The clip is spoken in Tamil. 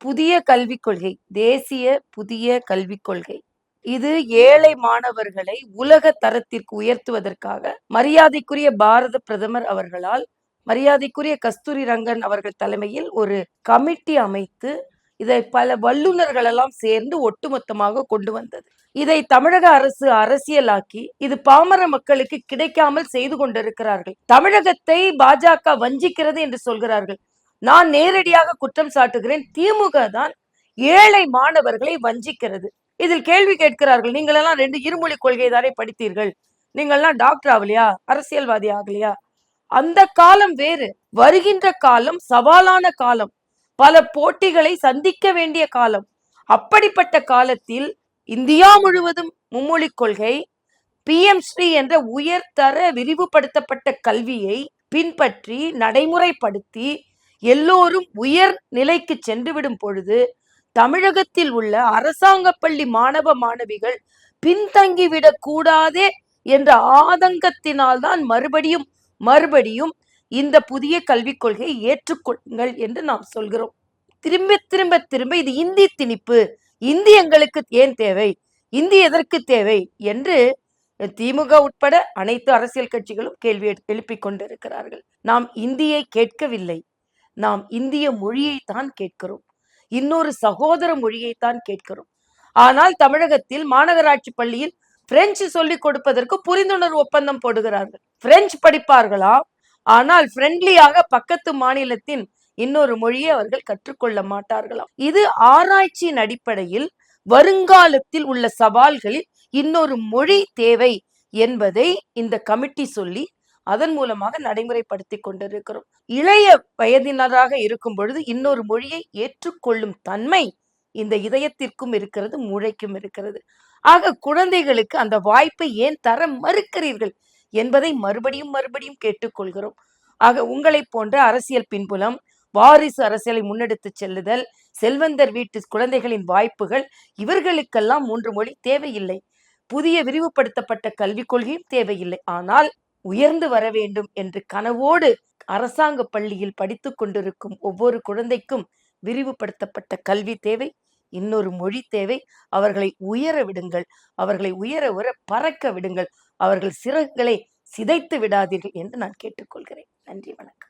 புதிய கல்விக் கொள்கை தேசிய புதிய கல்விக் கொள்கை. இது ஏழை மாணவர்களை உலக தரத்திற்கு உயர்த்துவதற்காக மரியாதைக்குரிய பாரத பிரதமர் அவர்களால் மரியாதைக்குரிய கஸ்தூரி ரங்கன் அவர்கள் தலைமையில் ஒரு கமிட்டி அமைத்து இதை பல வல்லுநர்களெல்லாம் சேர்ந்து ஒட்டுமொத்தமாக கொண்டு வந்தது. இதை தமிழக அரசு அரசியலாக்கி இது பாமர மக்களுக்கு கிடைக்காமல் செய்து கொண்டிருக்கிறார்கள். தமிழகத்தை பாஜக வஞ்சிக்கிறது என்று சொல்கிறார்கள். நான் நேரடியாக குற்றம் சாட்டுகிறேன். திமுக தான் ஏழை மாணவர்களை வஞ்சிக்கிறது. இதில் கேள்வி கேட்கிறார்கள் நீங்களெல்லாம் ரெண்டு இருமொழி கொள்கை தானே படித்தீர்கள்? நீங்கள்லாம் டாக்டர் ஆகலையா? அரசியல்வாதி ஆகலையா? அந்த காலம் வேறு. வருகின்ற காலம் சவாலான காலம். பல போட்டிகளை சந்திக்க வேண்டிய காலம். அப்படிப்பட்ட காலத்தில் இந்தியா முழுவதும் மும்மொழி கொள்கை பி. எம். ஸ்ரீ என்ற உயர்தர விரிவுபடுத்தப்பட்ட கல்வியை பின்பற்றி நடைமுறைப்படுத்தி எல்லோரும் உயர் நிலைக்கு சென்றுவிடும் பொழுது தமிழகத்தில் உள்ள அரசாங்க பள்ளி மாணவ மாணவிகள் பின்தங்கிவிடக் கூடாதே என்ற ஆதங்கத்தினால் தான் மறுபடியும் மறுபடியும் இந்த புதிய கல்விக் கொள்கையை ஏற்றுக்கொள்ளுங்கள் என்று நாம் சொல்கிறோம். திரும்ப திரும்ப திரும்ப இது இந்தி திணிப்பு. இந்தி எங்களுக்கு ஏன் தேவை? இந்தி எதற்கு தேவை? என்று திமுக உட்பட அனைத்து அரசியல் கட்சிகளும் கேள்வி எழுப்பிக் கொண்டிருக்கிறார்கள். நாம் இந்தியை கேட்கவில்லை. நாம் இந்திய மொழியை தான் கேட்கிறோம். இன்னொரு சகோதர மொழியைத்தான் கேட்கிறோம். ஆனால் தமிழகத்தில் மாநகராட்சி பள்ளியில் பிரெஞ்சு சொல்லிக் கொடுப்பதற்கு புரிந்துணர்வு ஒப்பந்தம் போடுகிறார்கள். பிரெஞ்சு படிப்பார்களா? ஆனால் ஃப்ரெண்ட்லியாக பக்கத்து மாநிலத்தின் இன்னொரு மொழியை அவர்கள் கற்றுக்கொள்ள மாட்டார்களாம். இது ஆராய்ச்சியின் அடிப்படையில் வருங்காலத்தில் உள்ள சவால்களில் இன்னொரு மொழி தேவை என்பதை இந்த கமிட்டி சொல்லி அதன் மூலமாக நடைமுறைப்படுத்தி கொண்டிருக்கிறோம். இளைய வயதினராக இருக்கும் பொழுது இன்னொரு மொழியை ஏற்றுக்கொள்ளும் தன்மை இந்த இதயத்திற்கும் இருக்கிறது மூளைக்கும் இருக்கிறது. ஆக குழந்தைகளுக்கு அந்த வாய்ப்பை ஏன் தர மறுக்கிறீர்கள் என்பதை மறுபடியும் மறுபடியும் கேட்டுக்கொள்கிறோம். ஆக உங்களை போன்ற அரசியல் பின்புலம் வாரிசு அரசியலை முன்னெடுத்து செல்லுதல் செல்வந்தர் வீட்டு குழந்தைகளின் வாய்ப்புகள் இவர்களுக்கெல்லாம் மூன்று மொழி தேவையில்லை. புதிய விரிவுபடுத்தப்பட்ட கல்விக் கொள்கையும் தேவையில்லை. ஆனால் உயர்ந்து வர வேண்டும் என்று கனவோடு அரசாங்க பள்ளியில் படித்து கொண்டிருக்கும் ஒவ்வொரு குழந்தைக்கும் விரிவுபடுத்தப்பட்ட கல்வி தேவை இன்னொரு மொழி தேவை. அவர்களை உயர விடுங்கள் அவர்களை உயர உயர பறக்க விடுங்கள் அவர்கள் சிறகுகளை சிதைத்து விடாதீர்கள் என்று நான் கேட்டுக்கொள்கிறேன். நன்றி வணக்கம்.